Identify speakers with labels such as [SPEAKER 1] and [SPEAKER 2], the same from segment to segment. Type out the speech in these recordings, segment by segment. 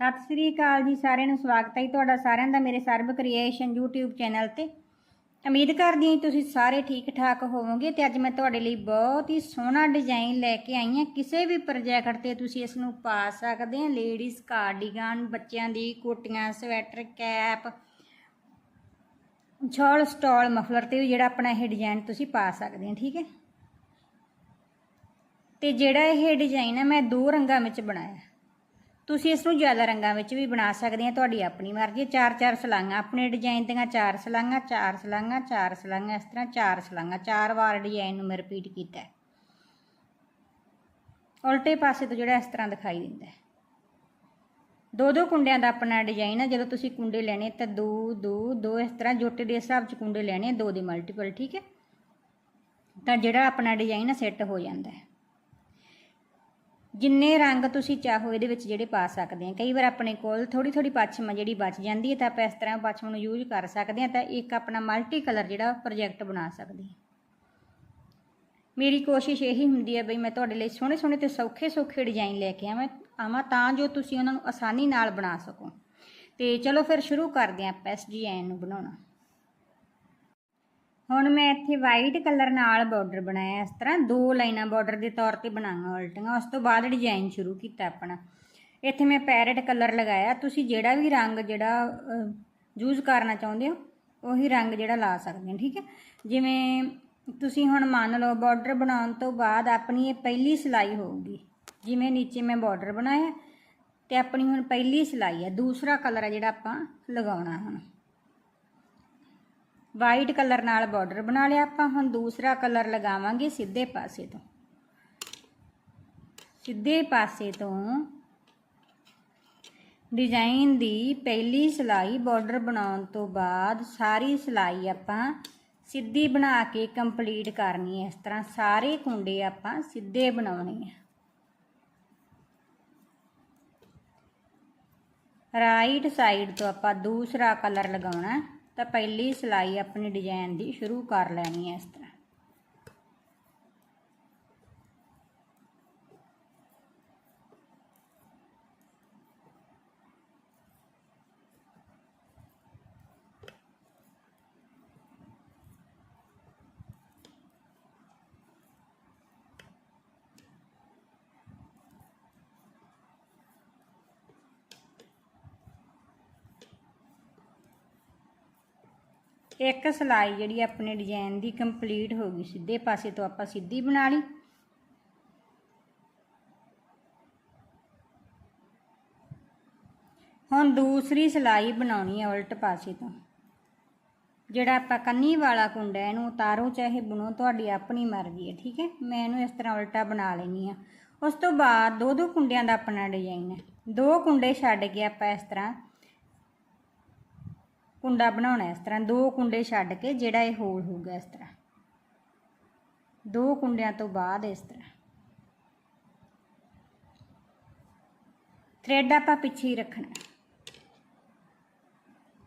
[SPEAKER 1] ਸਤਿ ਸ੍ਰੀ ਅਕਾਲ ਜੀ, ਸਾਰਿਆਂ ਨੂੰ ਸਵਾਗਤ ਹੈ ਜੀ ਤੁਹਾਡਾ ਸਾਰਿਆਂ ਦਾ ਮੇਰੇ ਸਰਬ ਕ੍ਰੀਏਸ਼ਨ YouTube ਚੈਨਲ ਤੇ। ਉਮੀਦ ਕਰਦੀ ਹਾਂ ਜੀ ਤੁਸੀਂ ਸਾਰੇ ਠੀਕ ਠਾਕ ਹੋਵੋਗੇ ਤੇ ਅੱਜ ਮੈਂ ਤੁਹਾਡੇ ਲਈ ਬਹੁਤ ਹੀ ਸੋਹਣਾ ਡਿਜ਼ਾਈਨ ਲੈ ਕੇ ਆਈ ਹਾਂ। ਕਿਸੇ ਵੀ ਪ੍ਰੋਜੈਕਟ ਤੇ ਤੁਸੀਂ ਇਸ ਨੂੰ ਪਾ ਸਕਦੇ ਹੋ। ਲੇਡੀਜ਼ ਕਾਰਡੀਗਨ ਬੱਚਿਆਂ ਦੀ ਕੋਟੀਆਂ sweater cap shawl stole muffler ਤੇ ਵੀ ਜਿਹੜਾ ਆਪਣਾ ਇਹ ਡਿਜ਼ਾਈਨ ਤੁਸੀਂ ਪਾ ਸਕਦੇ ਹੋ, ਠੀਕ ਹੈ? ਤੇ ਜਿਹੜਾ ਇਹ ਡਿਜ਼ਾਈਨ ਹੈ ਮੈਂ ਦੋ ਰੰਗਾਂ ਵਿੱਚ ਬਣਾਇਆ। ਤੁਸੀਂ ਇਸ ਨੂੰ ਜ਼ਿਆਦਾ ਰੰਗਾਂ ਵਿੱਚ ਵੀ ਬਣਾ ਸਕਦੇ ਆ, ਤੁਹਾਡੀ ਆਪਣੀ ਮਰਜ਼ੀ ਚਾਰ ਚਾਰ ਸਲਾਈਆਂ ਆਪਣੇ ਡਿਜ਼ਾਈਨ ਦੀਆਂ ਚਾਰ ਸਲਾਈਆਂ ਚਾਰ ਸਲਾਈਆਂ ਚਾਰ ਸਲਾਈਆਂ ਇਸ ਤਰ੍ਹਾਂ ਚਾਰ ਸਲਾਈਆਂ ਚਾਰ ਵਾਰ ਡਿਜ਼ਾਈਨ ਨੂੰ ਮੈਂ ਰਿਪੀਟ ਕੀਤਾ ਉਲਟੇ ਪਾਸੇ ਤੋਂ ਜਿਹੜਾ ਇਸ ਤਰ੍ਹਾਂ ਦਿਖਾਈ ਦਿੰਦਾ ਦੋ ਦੋ ਕੁੰਡਿਆਂ ਦਾ ਆਪਣਾ ਡਿਜ਼ਾਈਨ ਹੈ ਜਦੋਂ ਤੁਸੀਂ ਕੁੰਡੇ ਲੈਣੇ, ਤਾਂ ਦੋ ਦੋ ਦੋ, ਇਸ ਤਰ੍ਹਾਂ ਜੋਟੇ ਦੇ ਹਿਸਾਬ 'ਚ ਕੁੰਡੇ ਲੈਣੇ ਦੋ ਦੇ ਮਲਟੀਪਲ ਠੀਕ ਹੈ? ਤਾਂ ਜਿਹੜਾ ਆਪਣਾ ਡਿਜ਼ਾਈਨ ਹੈ ਸੈੱਟ ਹੋ ਜਾਂਦਾ ਹੈ। ਜਿੰਨੇ ਰੰਗ ਤੁਸੀਂ ਚਾਹੋ ਇਹਦੇ ਵਿੱਚ ਜਿਹੜੇ ਪਾ ਸਕਦੇ ਆ। ਕਈ ਵਾਰ ਆਪਣੇ ਕੋਲ ਥੋੜੀ ਥੋੜੀ ਪੱਛਮ ਜਿਹੜੀ ਬਚ ਜਾਂਦੀ ਹੈ ਤਾਂ ਆਪਾਂ ਇਸ ਤਰ੍ਹਾਂ ਪੱਛਮ ਨੂੰ ਯੂਜ਼ ਕਰ ਸਕਦੇ ਆ, ਤਾਂ ਇੱਕ ਆਪਣਾ ਮਲਟੀ ਕਲਰ ਜਿਹੜਾ ਪ੍ਰੋਜੈਕਟ ਬਣਾ ਸਕਦੇ ਆ। ਮੇਰੀ ਕੋਸ਼ਿਸ਼ ਇਹੀ ਹੁੰਦੀ ਹੈ ਬਈ ਮੈਂ ਤੁਹਾਡੇ ਲਈ ਸੋਹਣੇ ਸੋਹਣੇ ਤੇ ਸੌਖੇ ਸੌਖੇ ਡਿਜ਼ਾਈਨ ਲੈ ਕੇ ਆਵਾਂ ਆਵਾਂ ਤਾਂ ਜੋ ਤੁਸੀਂ ਉਹਨਾਂ ਨੂੰ ਆਸਾਨੀ ਨਾਲ ਬਣਾ ਸਕੋ। ਤੇ ਚਲੋ ਫਿਰ ਸ਼ੁਰੂ ਕਰਦੇ ਹਾਂ ਆਪਾਂ ਇਸ ਡਿਜ਼ਾਈਨ ਨੂੰ ਬਣਾਉਣਾ। ਹੁਣ ਮੈਂ ਇੱਥੇ ਵਾਈਟ ਕਲਰ ਨਾਲ ਬਾਰਡਰ ਬਣਾਇਆ ਇਸ ਤਰ੍ਹਾਂ ਦੋ ਲਾਈਨਾਂ ਬਾਰਡਰ ਦੇ ਤੌਰ ਤੇ ਬਣਾਵਾਂ ਉਲਟੀਆਂ, ਉਸ ਤੋਂ ਬਾਅਦ ਡਿਜ਼ਾਈਨ ਸ਼ੁਰੂ ਕੀਤਾ ਆਪਣਾ। ਇੱਥੇ ਮੈਂ ਪੈਰਟ ਕਲਰ ਲਗਾਇਆ, ਤੁਸੀਂ ਜਿਹੜਾ ਵੀ ਰੰਗ ਜਿਹੜਾ ਯੂਜ਼ ਕਰਨਾ ਚਾਹੁੰਦੇ ਹੋ, ਉਹੀ ਰੰਗ ਜਿਹੜਾ ਲਾ ਸਕਦੇ ਹੋ, ਠੀਕ ਹੈ? ਜਿਵੇਂ ਤੁਸੀਂ ਹੁਣ ਮੰਨ ਲਓ ਬਾਰਡਰ ਬਣਾਉਣ ਤੋਂ ਬਾਅਦ ਆਪਣੀ ਇਹ ਪਹਿਲੀ ਸਿਲਾਈ ਹੋਊਗੀ, ਜਿਵੇਂ ਨੀਚੇ ਮੈਂ ਬਾਰਡਰ ਬਣਾਇਆ ਤੇ ਆਪਣੀ ਹੁਣ ਪਹਿਲੀ ਸਿਲਾਈ ਹੈ, ਦੂਸਰਾ ਕਲਰ ਹੈ ਜਿਹੜਾ ਆਪਾਂ ਲਗਾਉਣਾ ਹੁਣ। ਵਾਈਟ ਕਲਰ ਨਾਲ ਬਾਰਡਰ ਬਣਾ ਲਿਆ ਆਪਾਂ, ਹੁਣ ਦੂਸਰਾ ਕਲਰ ਲਗਾਵਾਂਗੇ ਸਿੱਧੇ ਪਾਸੇ ਤੋਂ। ਸਿੱਧੇ ਪਾਸੇ ਤੋਂ ਡਿਜ਼ਾਈਨ ਦੀ ਪਹਿਲੀ ਸਿਲਾਈ ਬਾਰਡਰ ਬਣਾਉਣ ਤੋਂ ਬਾਅਦ ਸਾਰੀ ਸਿਲਾਈ ਆਪਾਂ ਸਿੱਧੀ ਬਣਾ ਕੇ ਕੰਪਲੀਟ ਕਰਨੀ ਹੈ। ਇਸ ਤਰ੍ਹਾਂ ਸਾਰੇ ਕੁੰਡੇ ਆਪਾਂ ਸਿੱਧੇ ਬਣਾਉਣੇ ਆ। ਰਾਈਟ ਸਾਈਡ ਤੋਂ ਆਪਾਂ ਦੂਸਰਾ ਕਲਰ ਲਗਾਉਣਾ। ਤਾਂ ਪਹਿਲੀ ਸਿਲਾਈ ਆਪਣੀ ਡਿਜ਼ਾਈਨ ਦੀ ਸ਼ੁਰੂ ਕਰ ਲੈਣੀ ਹੈ ਇਸ ਤਰ੍ਹਾਂ। ਇੱਕ ਸਿਲਾਈ ਜਿਹੜੀ ਆਪਣੇ ਡਿਜ਼ਾਈਨ ਦੀ ਕੰਪਲੀਟ ਹੋ ਗਈ, ਸਿੱਧੇ ਪਾਸੇ ਤੋਂ ਆਪਾਂ ਸਿੱਧੀ ਬਣਾ ਲਈ। ਹੁਣ ਦੂਸਰੀ ਸਿਲਾਈ ਬਣਾਉਣੀ ਹੈ ਉਲਟ ਪਾਸੇ ਤੋਂ। ਜਿਹੜਾ ਆਪਾਂ ਕੰਨੀ ਵਾਲਾ ਕੁੰਡਾ ਇਹਨੂੰ ਉਤਾਰੋ, ਚਾਹੇ ਬੁਣੋ, ਤੁਹਾਡੀ ਆਪਣੀ ਮਰਜ਼ੀ ਹੈ ਠੀਕ ਹੈ? ਮੈਂ ਇਹਨੂੰ ਇਸ ਤਰ੍ਹਾਂ ਉਲਟਾ ਬਣਾ ਲੈਣੀ ਆ ਉਸ ਤੋਂ ਬਾਅਦ ਦੋ ਦੋ ਕੁੰਡਿਆਂ ਦਾ ਆਪਣਾ ਡਿਜ਼ਾਈਨ ਹੈ ਦੋ ਕੁੰਡੇ ਛੱਡ ਕੇ ਆਪਾਂ ਇਸ ਤਰ੍ਹਾਂ ਕੁੰਡਾ ਬਣਾਉਣਾ ਇਸ ਤਰ੍ਹਾਂ, ਦੋ ਕੁੰਡੇ ਛੱਡ ਕੇ ਜਿਹੜਾ ਇਹ ਹੋਲ ਹੋਊਗਾ ਇਸ ਤਰ੍ਹਾਂ। ਦੋ ਕੁੰਡਿਆਂ ਤੋਂ ਬਾਅਦ ਇਸ ਤਰ੍ਹਾਂ। ਥ੍ਰੈਡ ਆਪਾਂ ਪਿੱਛੇ ਹੀ ਰੱਖਣਾ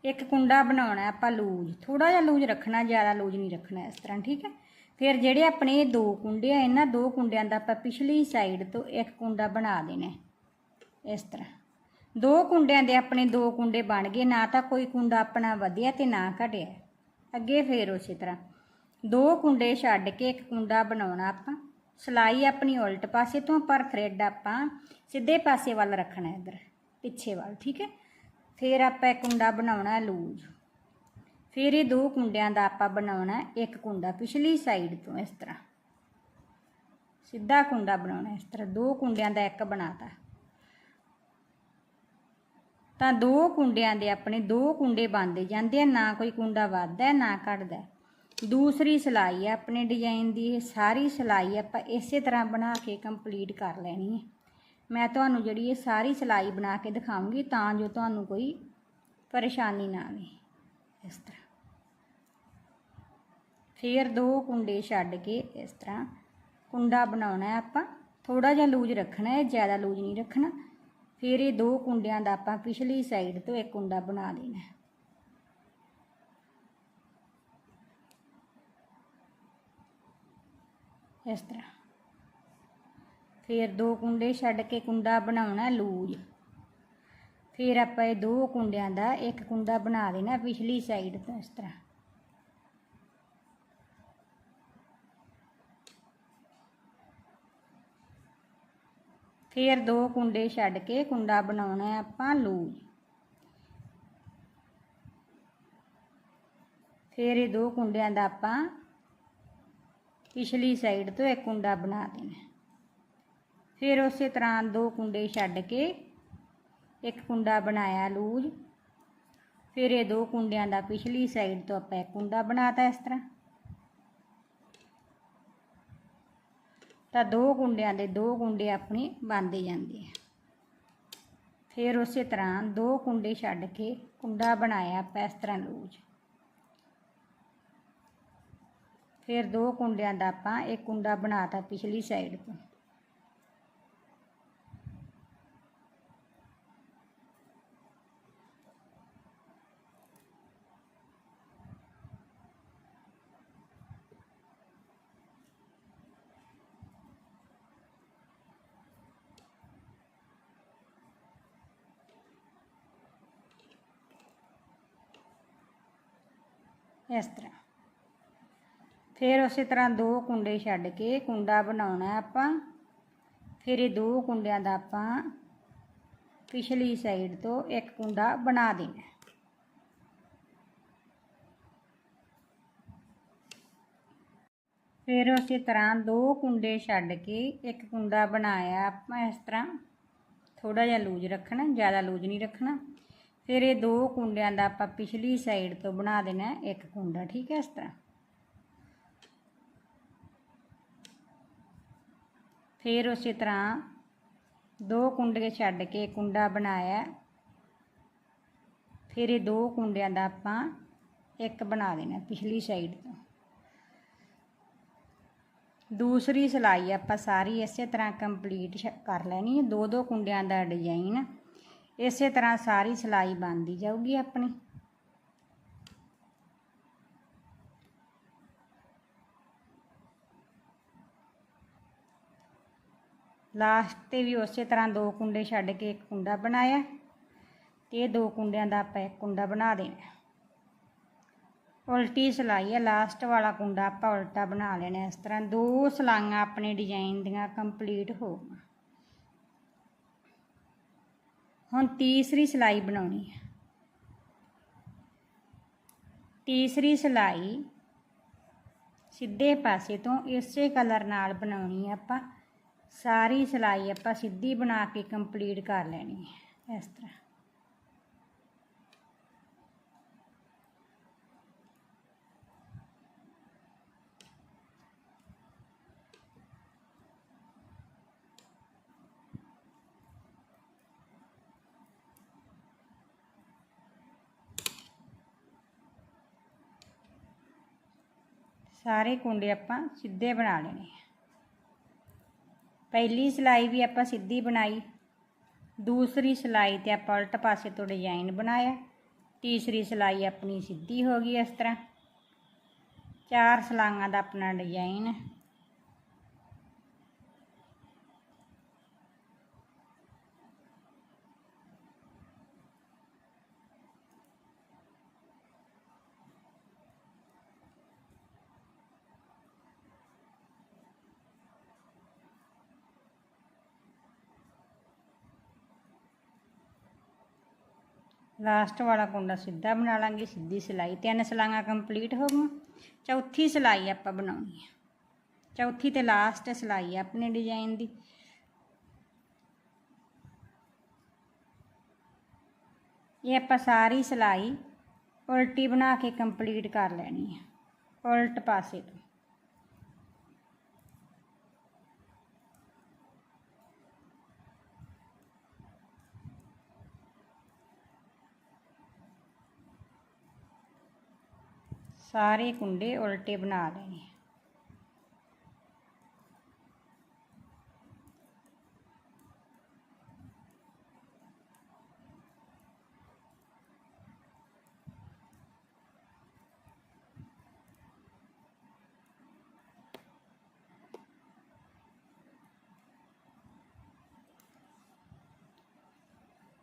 [SPEAKER 1] ਇੱਕ ਕੁੰਡਾ ਬਣਾਉਣਾ ਆਪਾਂ ਲੂਜ। ਥੋੜਾ ਜਿਹਾ ਲੂਜ ਰੱਖਣਾ, ਜ਼ਿਆਦਾ ਲੂਜ ਨਹੀਂ ਰੱਖਣਾ ਇਸ ਤਰ੍ਹਾਂ, ਠੀਕ ਹੈ? ਫਿਰ ਜਿਹੜੇ ਆਪਣੇ ਇਹ ਦੋ ਕੁੰਡੇ ਆ, ਇਹਨਾਂ ਦੋ ਕੁੰਡਿਆਂ ਦਾ ਆਪਾਂ ਪਿਛਲੀ ਸਾਈਡ ਤੋਂ ਇੱਕ ਕੁੰਡਾ ਬਣਾ ਦੇਣਾ ਇਸ ਤਰ੍ਹਾਂ। ਦੋ ਕੁੰਡਿਆਂ ਦੇ ਆਪਣੇ ਦੋ ਕੁੰਡੇ ਬਣ ਗਏ, ਨਾ ਤਾਂ ਕੋਈ ਕੁੰਡਾ ਆਪਣਾ ਵਧਿਆ ਤੇ ਨਾ ਘਟਿਆ। ਅੱਗੇ ਫੇਰ ਉਸੇ ਤਰ੍ਹਾਂ। ਦੋ ਕੁੰਡੇ ਛੱਡ ਕੇ ਇੱਕ ਕੁੰਡਾ ਬਣਾਉਣਾ ਆਪਾਂ। ਸਲਾਈ ਆਪਣੀ ਉਲਟ ਪਾਸੇ ਤੋਂ, ਪਰ ਥ੍ਰੈਡ ਆਪਾਂ ਸਿੱਧੇ ਪਾਸੇ ਵੱਲ ਰੱਖਣਾ ਇੱਧਰ, ਪਿੱਛੇ ਵੱਲ, ਠੀਕ ਹੈ? ਫਿਰ ਆਪਾਂ ਇੱਕ ਕੁੰਡਾ ਬਣਾਉਣਾ ਲੂਜ। ਫਿਰ ਇਹ ਦੋ ਕੁੰਡਿਆਂ ਦਾ ਆਪਾਂ ਬਣਾਉਣਾ ਇੱਕ ਕੁੰਡਾ ਪਿਛਲੀ ਸਾਈਡ ਤੋਂ ਇਸ ਤਰ੍ਹਾਂ। ਸਿੱਧਾ ਕੁੰਡਾ ਬਣਾਉਣਾ ਇਸ ਤਰ੍ਹਾਂ। ਦੋ ਕੁੰਡਿਆਂ ਦਾ ਇੱਕ ਬਣਾਤਾ। ਤਾਂ ਦੋ ਕੁੰਡਿਆਂ ਦੇ ਆਪਣੇ ਦੋ ਕੁੰਡੇ ਬਣਦੇ ਜਾਂਦੇ ਆ, ਨਾ ਕੋਈ ਕੁੰਡਾ ਵੱਧਦਾ, ਨਾ ਘਟਦਾ। ਦੂਸਰੀ ਸਿਲਾਈ ਆ, ਆਪਣੇ ਡਿਜ਼ਾਈਨ ਦੀ ਇਹ ਸਾਰੀ ਸਿਲਾਈ ਆਪਾਂ ਇਸੇ ਤਰ੍ਹਾਂ ਬਣਾ ਕੇ ਕੰਪਲੀਟ ਕਰ ਲੈਣੀ ਹੈ ਮੈਂ ਤੁਹਾਨੂੰ ਜਿਹੜੀ ਇਹ ਸਾਰੀ ਸਿਲਾਈ ਬਣਾ ਕੇ ਦਿਖਾਉਂਗੀ, ਤਾਂ ਜੋ ਤੁਹਾਨੂੰ ਕੋਈ ਪਰੇਸ਼ਾਨੀ ਨਾ ਆਵੇ। ਇਸ ਤਰ੍ਹਾਂ। ਫਿਰ ਦੋ ਕੁੰਡੇ ਛੱਡ ਕੇ ਇਸ ਤਰ੍ਹਾਂ ਕੁੰਡਾ ਬਣਾਉਣਾ ਆਪਾਂ। ਥੋੜਾ ਜਿਹਾ ਲੂਜ ਰੱਖਣਾ ਹੈ ਜ਼ਿਆਦਾ ਲੂਜ ਨਹੀਂ ਰੱਖਣਾ। ਫਿਰ ਇਹ ਦੋ ਕੁੰਡਿਆਂ ਦਾ ਆਪਾਂ ਪਿਛਲੀ ਸਾਈਡ ਤੋਂ ਇੱਕ ਕੁੰਡਾ ਬਣਾ ਦੇਣਾ ਇਸ ਤਰ੍ਹਾਂ। ਫਿਰ ਦੋ ਕੁੰਡੇ ਛੱਡ ਕੇ ਕੁੰਡਾ ਬਣਾਉਣਾ ਲੂਜ। ਫਿਰ ਆਪਾਂ ਇਹ ਦੋ ਕੁੰਡਿਆਂ ਦਾ ਇੱਕ ਕੁੰਡਾ ਬਣਾ ਦੇਣਾ ਪਿਛਲੀ ਸਾਈਡ ਤੋਂ ਇਸ ਤਰ੍ਹਾਂ। ਫਿਰ ਦੋ ਕੁੰਡੇ ਛੱਡ ਕੇ ਕੁੰਡਾ ਬਣਾਉਣਾ ਹੈ ਆਪਾਂ ਲੂਜ ਫਿਰ ਇਹ ਦੋ ਕੁੰਡਿਆਂ ਦਾ ਆਪਾਂ ਪਿਛਲੀ ਸਾਈਡ ਤੋਂ ਇੱਕ ਕੁੰਡਾ ਬਣਾ ਦੇਣਾ ਫਿਰ ਉਸੇ ਤਰ੍ਹਾਂ ਦੋ ਕੁੰਡੇ ਛੱਡ ਕੇ ਇੱਕ ਕੁੰਡਾ ਬਣਾਇਆ ਲੂਜ। ਫਿਰ ਇਹ ਦੋ ਕੁੰਡਿਆਂ ਦਾ ਪਿਛਲੀ ਸਾਈਡ ਤੋਂ ਆਪਾਂ ਇੱਕ ਕੁੰਡਾ ਬਣਾਤਾ ਇਸ ਤਰ੍ਹਾਂ। ਤਾਂ ਦੋ ਕੁੰਡਿਆਂ ਦੇ ਦੋ ਕੁੰਡੇ ਆਪਣੇ ਬਣਦੇ ਜਾਂਦੇ ਆ। ਫਿਰ ਉਸੇ ਤਰ੍ਹਾਂ ਦੋ ਕੁੰਡੇ ਛੱਡ ਕੇ ਕੁੰਡਾ ਬਣਾਇਆ ਆਪਾਂ ਇਸ ਤਰ੍ਹਾਂ ਲੂਜ। ਫਿਰ ਦੋ ਕੁੰਡਿਆਂ ਦਾ ਆਪਾਂ ਇੱਕ ਕੁੰਡਾ ਬਣਾਤਾ ਪਿਛਲੀ ਸਾਈਡ ਤੋਂ। ਇਸ ਤਰ੍ਹਾਂ। ਫਿਰ ਉਸੇ ਤਰ੍ਹਾਂ ਦੋ ਕੁੰਡੇ ਛੱਡ ਕੇ ਕੁੰਡਾ ਬਣਾਉਣਾ ਆਪਾਂ। ਫਿਰ ਇਹ ਦੋ ਕੁੰਡਿਆਂ ਦਾ ਆਪਾਂ ਪਿਛਲੀ ਸਾਈਡ ਤੋਂ ਇੱਕ ਕੁੰਡਾ ਬਣਾ ਦੇਣਾ ਫਿਰ ਉਸੇ ਤਰ੍ਹਾਂ ਦੋ ਕੁੰਡੇ ਛੱਡ ਕੇ ਇੱਕ ਕੁੰਡਾ ਬਣਾਇਆ ਆਪਾਂ ਇਸ ਤਰ੍ਹਾਂ। ਥੋੜਾ ਜਿਹਾ ਲੂਜ ਰੱਖਣਾ, ਜ਼ਿਆਦਾ ਲੂਜ ਨਹੀਂ ਰੱਖਣਾ। ਫਿਰ ਇਹ ਦੋ ਕੁੰਡਿਆਂ ਦਾ ਆਪਾਂ ਪਿਛਲੀ ਸਾਈਡ ਤੋਂ ਬਣਾ ਦੇਣਾ ਇੱਕ ਕੁੰਡਾ, ਠੀਕ ਹੈ ਇਸ ਤਰ੍ਹਾਂ। ਫਿਰ ਉਸੇ ਤਰ੍ਹਾਂ ਦੋ ਕੁੰਡੇ ਛੱਡ ਕੇ ਕੁੰਡਾ ਬਣਾਇਆ ਫਿਰ ਇਹ ਦੋ ਕੁੰਡਿਆਂ ਦਾ ਆਪਾਂ ਇੱਕ ਬਣਾ ਦੇਣਾ ਪਿਛਲੀ ਸਾਈਡ ਤੋਂ। ਦੂਸਰੀ ਸਿਲਾਈ ਆਪਾਂ ਸਾਰੀ ਇਸੇ ਤਰ੍ਹਾਂ ਕੰਪਲੀਟ ਕਰ ਲੈਣੀ ਹੈ। ਦੋ ਦੋ ਕੁੰਡਿਆਂ ਦਾ ਡਿਜ਼ਾਈਨ ਇਸੇ ਤਰ੍ਹਾਂ ਸਾਰੀ ਸਿਲਾਈ ਬਣਦੀ ਜਾਊਗੀ ਆਪਣੀ। ਲਾਸਟ ਤੇ ਵੀ ਉਸੇ ਤਰ੍ਹਾਂ ਦੋ ਕੁੰਡੇ ਛੱਡ ਕੇ ਇੱਕ ਕੁੰਡਾ ਬਣਾਇਆ ਤੇ ਇਹ ਦੋ ਕੁੰਡਿਆਂ ਦਾ ਆਪਾਂ ਇੱਕ ਕੁੰਡਾ ਬਣਾ ਦੇਣਾ। ਉਲਟੀ ਸਿਲਾਈ ਹੈ ਲਾਸਟ ਵਾਲਾ ਕੁੰਡਾ ਆਪਾਂ ਉਲਟਾ ਬਣਾ ਲੈਣਾ। ਇਸ ਤਰ੍ਹਾਂ ਦੋ ਸਲਾਈਆਂ ਆਪਣੇ ਡਿਜ਼ਾਈਨ ਦੀਆਂ ਕੰਪਲੀਟ ਹੋ ਗਈਆਂ। ਹੁਣ ਤੀਸਰੀ ਸਿਲਾਈ ਬਣਾਉਣੀ ਹੈ। ਤੀਸਰੀ ਸਿਲਾਈ ਸਿੱਧੇ ਪਾਸੇ ਤੋਂ ਇਸੇ ਕਲਰ ਨਾਲ ਬਣਾਉਣੀ ਹੈ ਆਪਾਂ। ਸਾਰੀ ਸਿਲਾਈ ਆਪਾਂ ਸਿੱਧੀ ਬਣਾ ਕੇ ਕੰਪਲੀਟ ਕਰ ਲੈਣੀ ਹੈ ਇਸ ਤਰ੍ਹਾਂ। ਸਾਰੇ ਕੁੰਡੇ ਆਪਾਂ ਸਿੱਧੇ ਬਣਾ ਲੈਣੇ ਪਹਿਲੀ ਸਿਲਾਈ ਵੀ ਆਪਾਂ ਸਿੱਧੀ ਬਣਾਈ। ਦੂਸਰੀ ਸਿਲਾਈ ਤੇ ਆਪਾਂ ਉਲਟ ਪਾਸੇ ਤੋਂ ਡਿਜ਼ਾਈਨ ਬਣਾਇਆ। ਤੀਸਰੀ ਸਿਲਾਈ ਆਪਣੀ ਸਿੱਧੀ ਹੋ ਗਈ ਇਸ ਤਰ੍ਹਾਂ। ਚਾਰ ਸਲਾਈਆਂ ਦਾ ਆਪਣਾ ਡਿਜ਼ਾਈਨ ਲਾਸਟ ਵਾਲਾ ਕੁੰਡਾ ਸਿੱਧਾ ਬਣਾ ਲਾਂਗੇ, ਸਿੱਧੀ ਸਿਲਾਈ। ਤਿੰਨ ਸਿਲਾਈਆਂ ਕੰਪਲੀਟ ਹੋ ਗਈਆਂ। ਚੌਥੀ ਸਿਲਾਈ ਆਪਾਂ ਬਣਾਉਣੀ ਹੈ ਚੌਥੀ ਤੇ ਲਾਸਟ ਸਿਲਾਈ ਹੈ ਆਪਣੇ ਡਿਜ਼ਾਈਨ ਦੀ। ਇਹ ਆਪਾਂ ਸਾਰੀ ਸਿਲਾਈ ਉਲਟੀ ਬਣਾ ਕੇ ਕੰਪਲੀਟ ਕਰ ਲੈਣੀ ਹੈ ਉਲਟ ਪਾਸੇ ਤੋਂ। ਸਾਰੇ ਕੁੰਡੇ ਉਲਟੇ ਬਣਾ ਲੈਣੇ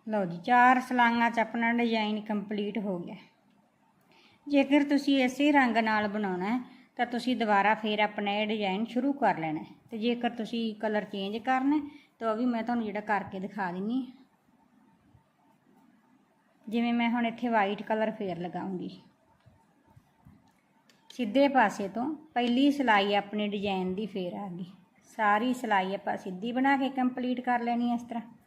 [SPEAKER 1] ਲਓ ਜੀ, ਚਾਰ ਸਲਾਈਆਂ 'ਚ ਆਪਣਾ ਡਿਜ਼ਾਈਨ ਕੰਪਲੀਟ ਹੋ ਗਿਆ। ਜੇਕਰ ਤੁਸੀਂ ਇਸੇ ਰੰਗ ਨਾਲ ਬਣਾਉਣਾ ਹੈ, ਤਾਂ ਤੁਸੀਂ ਦੁਬਾਰਾ ਫੇਰ ਆਪਣਾ ਇਹ ਡਿਜ਼ਾਈਨ ਸ਼ੁਰੂ ਕਰ ਲੈਣਾ ਹੈ। ਤੇ ਜੇਕਰ ਤੁਸੀਂ ਕਲਰ ਚੇਂਜ ਕਰਨਾ ਤਾਂ ਉਹ ਵੀ ਮੈਂ ਤੁਹਾਨੂੰ ਜਿਹੜਾ ਕਰਕੇ ਦਿਖਾ ਦਿੰਨੀ ਜਿਵੇਂ ਮੈਂ ਹੁਣ ਇੱਥੇ ਵਾਈਟ ਕਲਰ ਫੇਰ ਲਗਾਉਂਗੀ। ਸਿੱਧੇ ਪਾਸੇ ਤੋਂ ਪਹਿਲੀ ਸਿਲਾਈ ਆਪਣੇ ਡਿਜ਼ਾਈਨ ਦੀ ਫੇਰ ਆ ਗਈ। ਸਾਰੀ ਸਿਲਾਈ ਆਪਾਂ ਸਿੱਧੀ ਬਣਾ ਕੇ ਕੰਪਲੀਟ ਕਰ ਲੈਣੀ ਇਸ ਤਰ੍ਹਾਂ।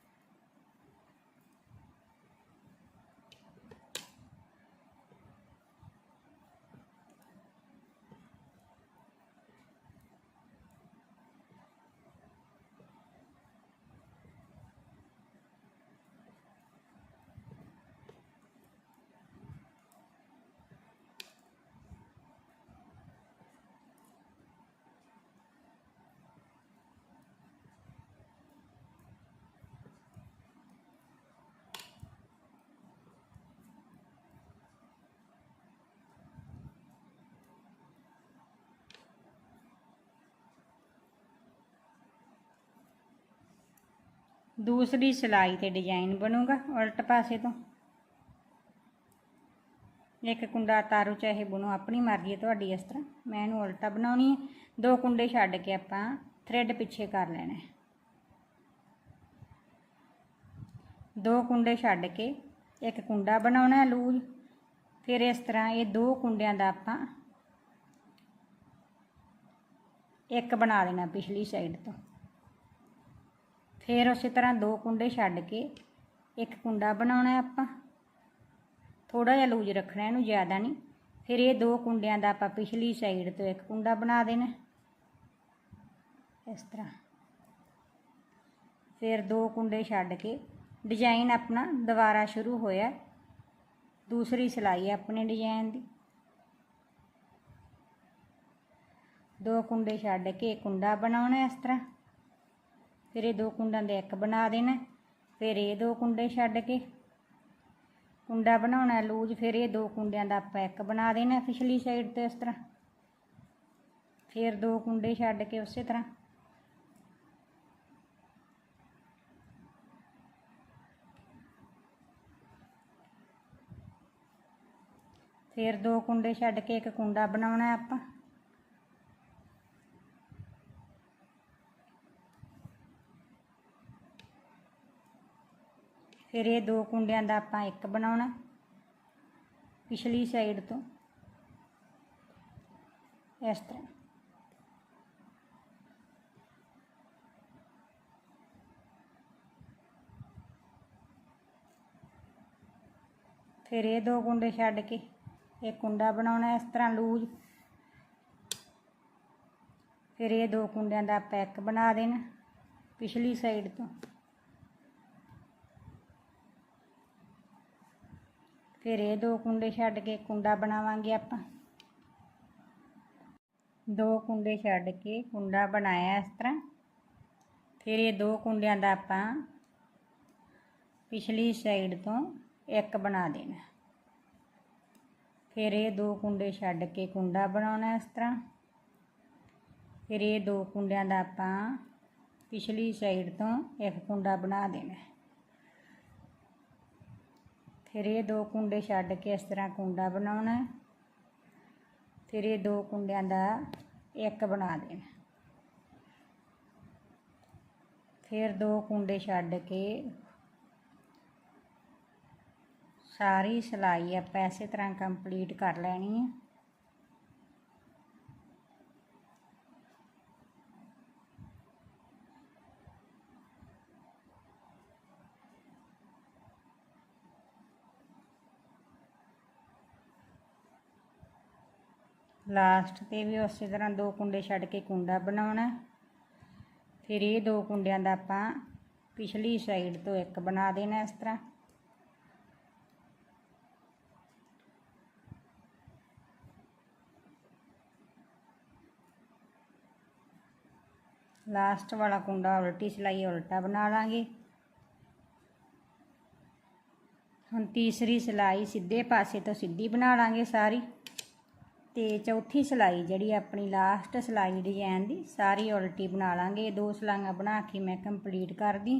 [SPEAKER 1] ਦੂਸਰੀ ਸਿਲਾਈ ਤੇ ਡਿਜ਼ਾਈਨ ਬਣੂਗਾ ਉਲਟ ਪਾਸੇ ਤੋਂ। ਇੱਕ ਕੁੰਡਾ ਤਾਰੂ ਚਾਹੇ ਬਣੋ, ਆਪਣੀ ਮਰਜ਼ੀ ਹੈ ਤੁਹਾਡੀ ਇਸ ਤਰ੍ਹਾਂ। ਮੈਂ ਇਹਨੂੰ ਉਲਟਾ ਬਣਾਉਣੀ ਹੈ। ਦੋ ਕੁੰਡੇ ਛੱਡ ਕੇ ਆਪਾਂ ਥ੍ਰੈਡ ਪਿੱਛੇ ਕਰ ਲੈਣਾ ਹੈ। ਦੋ ਕੁੰਡੇ ਛੱਡ ਕੇ ਇੱਕ ਕੁੰਡਾ ਬਣਾਉਣਾ ਹੈ ਲੂਜ। ਫਿਰ ਇਸ ਤਰ੍ਹਾਂ ਇਹ ਦੋ ਕੁੰਡਿਆਂ ਦਾ ਆਪਾਂ ਇੱਕ ਬਣਾ ਦੇਣਾ ਪਿਛਲੀ ਸਾਈਡ ਤੋਂ। ਫਿਰ ਉਸੇ ਤਰ੍ਹਾਂ ਦੋ ਕੁੰਡੇ ਛੱਡ ਕੇ ਇੱਕ ਕੁੰਡਾ ਬਣਾਉਣਾ ਆਪਾਂ। ਥੋੜਾ ਜਿਹਾ ਲੂਜ ਰੱਖਣਾ, ਇਹਨੂੰ ਜ਼ਿਆਦਾ ਨਹੀਂ। ਫਿਰ ਇਹ ਦੋ ਕੁੰਡਿਆਂ ਦਾ ਆਪਾਂ ਪਿਛਲੀ ਸਾਈਡ ਤੋਂ ਇੱਕ ਕੁੰਡਾ ਬਣਾ ਦੇਣਾ। ਇਸ ਤਰ੍ਹਾਂ। ਫਿਰ ਦੋ ਕੁੰਡੇ ਛੱਡ ਕੇ ਡਿਜ਼ਾਈਨ ਆਪਣਾ ਦੁਬਾਰਾ ਸ਼ੁਰੂ ਹੋਇਆ। ਦੂਸਰੀ ਸਿਲਾਈ ਹੈ ਆਪਣੇ ਡਿਜ਼ਾਈਨ ਦੀ। ਦੋ ਕੁੰਡੇ ਛੱਡ ਕੇ ਕੁੰਡਾ ਬਣਾਉਣਾ ਇਸ ਤਰ੍ਹਾਂ। ਫਿਰ ਇਹ ਦੋ ਕੁੰਡਾਂ ਦੇ ਇੱਕ ਬਣਾ ਦੇਣਾ, ਫਿਰ ਇਹ ਦੋ ਕੁੰਡੇ ਛੱਡ ਕੇ। ਕੁੰਡਾ ਬਣਾਉਣਾ ਲੂਜ, ਫਿਰ ਇਹ ਦੋ ਕੁੰਡਿਆਂ ਦਾ ਆਪਾਂ ਇੱਕ ਬਣਾ ਦੇਣਾ ਪਿਛਲੀ ਸਾਈਡ ਤੇ ਇਸ ਤਰ੍ਹਾਂ। ਫਿਰ ਦੋ ਕੁੰਡੇ ਛੱਡ ਕੇ ਉਸੇ ਤਰ੍ਹਾਂ। ਫਿਰ ਦੋ ਕੁੰਡੇ ਛੱਡ ਕੇ ਇੱਕ ਕੁੰਡਾ ਬਣਾਉਣਾ ਆਪਾਂ। ਫਿਰ ਇਹ ਦੋ ਕੁੰਡਿਆਂ ਦਾ ਆਪਾਂ ਇੱਕ ਬਣਾਉਣਾ ਪਿਛਲੀ ਸਾਈਡ ਤੋਂ। ਇਸ ਤਰ੍ਹਾਂ। ਫਿਰ ਇਹ ਦੋ ਕੁੰਡੇ ਛੱਡ ਕੇ ਇਹ ਕੁੰਡਾ ਬਣਾਉਣਾ ਇਸ ਤਰ੍ਹਾਂ ਲੂਜ। ਫਿਰ ਇਹ ਦੋ ਕੁੰਡਿਆਂ ਦਾ ਆਪਾਂ ਇੱਕ ਬਣਾ ਦੇਣਾ ਪਿਛਲੀ ਸਾਈਡ ਤੋਂ। ਫਿਰ ਇਹ ਦੋ ਕੁੰਡੇ ਛੱਡ ਕੇ ਕੁੰਡਾ ਬਣਾਵਾਂਗੇ ਆਪਾਂ। ਦੋ ਕੁੰਡੇ ਛੱਡ ਕੇ ਕੁੰਡਾ ਬਣਾਇਆ ਇਸ ਤਰ੍ਹਾਂ। ਫਿਰ ਇਹ ਦੋ ਕੁੰਡਿਆਂ ਦਾ ਆਪਾਂ ਪਿਛਲੀ ਸਾਈਡ ਤੋਂ ਇੱਕ ਬਣਾ ਦੇਣਾ। ਫਿਰ ਇਹ ਦੋ ਕੁੰਡੇ ਛੱਡ ਕੇ ਕੁੰਡਾ ਬਣਾਉਣਾ ਇਸ ਤਰ੍ਹਾਂ। ਫਿਰ ਇਹ ਦੋ ਕੁੰਡਿਆਂ ਦਾ ਆਪਾਂ ਪਿਛਲੀ ਸਾਈਡ ਤੋਂ ਇੱਕ ਕੁੰਡਾ ਬਣਾ ਦੇਣਾ। ਫਿਰ ਇਹ ਦੋ ਕੁੰਡੇ ਛੱਡ ਕੇ ਇਸ ਤਰ੍ਹਾਂ ਕੁੰਡਾ ਬਣਾਉਣਾ ਫਿਰ ਇਹ ਦੋ ਕੁੰਡਿਆਂ ਦਾ ਇੱਕ ਬਣਾ ਦੇਣਾ ਫਿਰ ਦੋ ਕੁੰਡੇ ਛੱਡ ਕੇ ਸਾਰੀ ਸਿਲਾਈ ਆਪਾਂ ਇਸੇ ਤਰ੍ਹਾਂ ਕੰਪਲੀਟ ਕਰ ਲੈਣੀ ਹੈ। ਲਾਸਟ ਤੇ ਵੀ ਉਸੇ ਤਰ੍ਹਾਂ ਦੋ ਕੁੰਡੇ ਛੱਡ ਕੇ ਕੁੰਡਾ ਬਣਾਉਣਾ। ਫਿਰ ਇਹ ਦੋ ਕੁੰਡਿਆਂ ਦਾ ਆਪਾਂ ਪਿਛਲੀ ਸਾਈਡ ਤੋਂ ਇੱਕ ਬਣਾ ਦੇਣਾ ਇਸ ਤਰ੍ਹਾਂ। ਲਾਸਟ ਵਾਲਾ ਕੁੰਡਾ ਉਲਟੀ ਸਿਲਾਈ ਉਲਟਾ ਬਣਾ ਲਾਂਗੇ। ਹੁਣ ਤੀਸਰੀ ਸਿਲਾਈ ਸਿੱਧੇ ਪਾਸੇ ਤੋਂ ਸਿੱਧੀ ਬਣਾ ਲਾਂਗੇ ਸਾਰੀ। ਤੇ ਚੌਥੀ ਸਲਾਈ ਜਿਹੜੀ ਆਪਣੀ ਲਾਸਟ ਸਲਾਈ ਡਿਜ਼ਾਈਨ ਦੀ, ਸਾਰੀ ਉਲਟੀ ਬਣਾ ਲਾਂਗੇ। ਇਹ ਦੋ ਸਲਾਈਆਂ ਬਣਾ ਕੇ ਮੈਂ ਕੰਪਲੀਟ ਕਰਦੀ।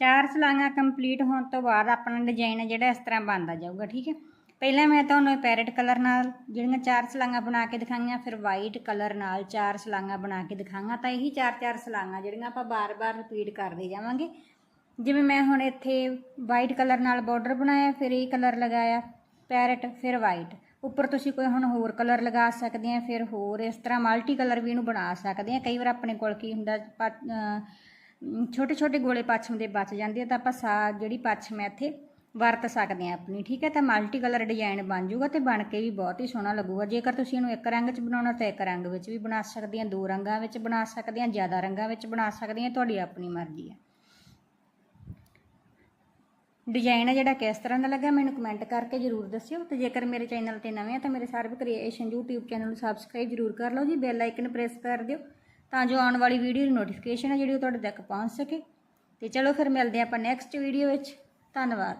[SPEAKER 1] ਚਾਰ ਸਲਾਈਆਂ ਕੰਪਲੀਟ ਹੋਣ ਤੋਂ ਬਾਅਦ ਆਪਣਾ ਡਿਜ਼ਾਈਨ ਜਿਹੜਾ ਇਸ ਤਰ੍ਹਾਂ ਬਣਦਾ ਜਾਊਗਾ, ਠੀਕ ਹੈ? ਪਹਿਲਾਂ ਮੈਂ ਤੁਹਾਨੂੰ ਪੈਰਟ ਕਲਰ ਨਾਲ ਜਿਹੜੀਆਂ ਚਾਰ ਸਲਾਈਆਂ ਬਣਾ ਕੇ ਦਿਖਾਈਆਂ, ਫਿਰ ਵਾਈਟ ਕਲਰ ਨਾਲ ਚਾਰ ਸਲਾਈਆਂ ਬਣਾ ਕੇ ਦਿਖਾਵਾਂਗਾ। ਤਾਂ ਇਹੀ ਚਾਰ ਚਾਰ ਸਲਾਈਆਂ ਜਿਹੜੀਆਂ ਆਪਾਂ ਬਾਰ-ਬਾਰ ਰਿਪੀਟ ਕਰਦੇ ਜਾਵਾਂਗੇ। ਜਿਵੇਂ ਮੈਂ ਹੁਣ ਇੱਥੇ ਵਾਈਟ ਕਲਰ ਨਾਲ ਬਾਰਡਰ ਬਣਾਇਆ, ਫਿਰ ਇਹ ਕਲਰ ਲਗਾਇਆ ਪੈਰਟ ਫਿਰ ਵਾਈਟ ਉੱਪਰ ਤੁਸੀਂ ਕੋਈ ਹੁਣ ਹੋਰ ਕਲਰ ਲਗਾ ਸਕਦੇ ਆ, ਫਿਰ ਹੋਰ ਇਸ ਤਰ੍ਹਾਂ ਮਲਟੀ ਕਲਰ ਵੀ ਇਹਨੂੰ ਬਣਾ ਸਕਦੇ ਆ। ਕਈ ਵਾਰ ਆਪਣੇ ਕੋਲ ਕੀ ਹੁੰਦਾ ਛੋਟੇ ਛੋਟੇ ਗੋਲੇ ਪੱਛਮ ਦੇ ਬਚ ਜਾਂਦੇ ਆ, ਤਾਂ ਆਪਾਂ ਸਾ ਜਿਹੜੀ ਪੱਛਮ ਹੈ ਇੱਥੇ ਵਰਤ ਸਕਦੇ ਆ ਆਪਣੀ, ਠੀਕ ਹੈ? ਤਾਂ ਮਲਟੀ ਕਲਰ ਡਿਜ਼ਾਈਨ ਬਣ ਜਾਊਗਾ ਤੇ ਬਣ ਕੇ ਵੀ ਬਹੁਤ ਹੀ ਸੋਹਣਾ ਲੱਗੂਗਾ। ਜੇਕਰ ਤੁਸੀਂ ਇਹਨੂੰ ਇੱਕ ਰੰਗ 'ਚ ਬਣਾਉਣਾ, ਤਾਂ ਇੱਕ ਰੰਗ ਵਿੱਚ ਵੀ ਬਣਾ ਸਕਦੇ ਆ, ਦੋ ਰੰਗਾਂ ਵਿੱਚ ਬਣਾ ਸਕਦੇ ਆ, ਜ਼ਿਆਦਾ ਰੰਗਾਂ ਵਿੱਚ ਬਣਾ ਸਕਦੇ ਆ, ਤੁਹਾਡੀ ਆਪਣੀ ਮਰਜ਼ੀ ਆ। ਡਿਜ਼ਾਈਨ ਹੈ ਜਿਹੜਾ ਕਿਸ ਤਰ੍ਹਾਂ ਦਾ ਲੱਗਾ, ਮੈਨੂੰ ਕਮੈਂਟ ਕਰਕੇ ਜਰੂਰ ਦੱਸਿਓ ਤੇ ਜੇਕਰ ਮੇਰੇ ਚੈਨਲ ਤੇ ਨਵੇਂ ਆ ਤਾਂ ਮੇਰੇ ਸਰਵ ਕ੍ਰੀਏਸ਼ਨ YouTube ਚੈਨਲ ਨੂੰ ਸਬਸਕ੍ਰਾਈਬ ਜਰੂਰ ਕਰ ਲਓ ਜੀ ਬੈਲ ਆਈਕਨ ਪ੍ਰੈਸ ਕਰ ਦਿਓ ਤਾਂ ਜੋ ਆਉਣ ਵਾਲੀ ਵੀਡੀਓ ਦੀ ਨੋਟੀਫਿਕੇਸ਼ਨ ਹੈ ਜਿਹੜੀ ਉਹ ਤੁਹਾਡੇ ਤੱਕ ਪਹੁੰਚ ਸਕੇ। ਤੇ ਚਲੋ ਫਿਰ ਮਿਲਦੇ ਆਪਾਂ ਨੈਕਸਟ ਵੀਡੀਓ ਵਿੱਚ। ਧੰਨਵਾਦ।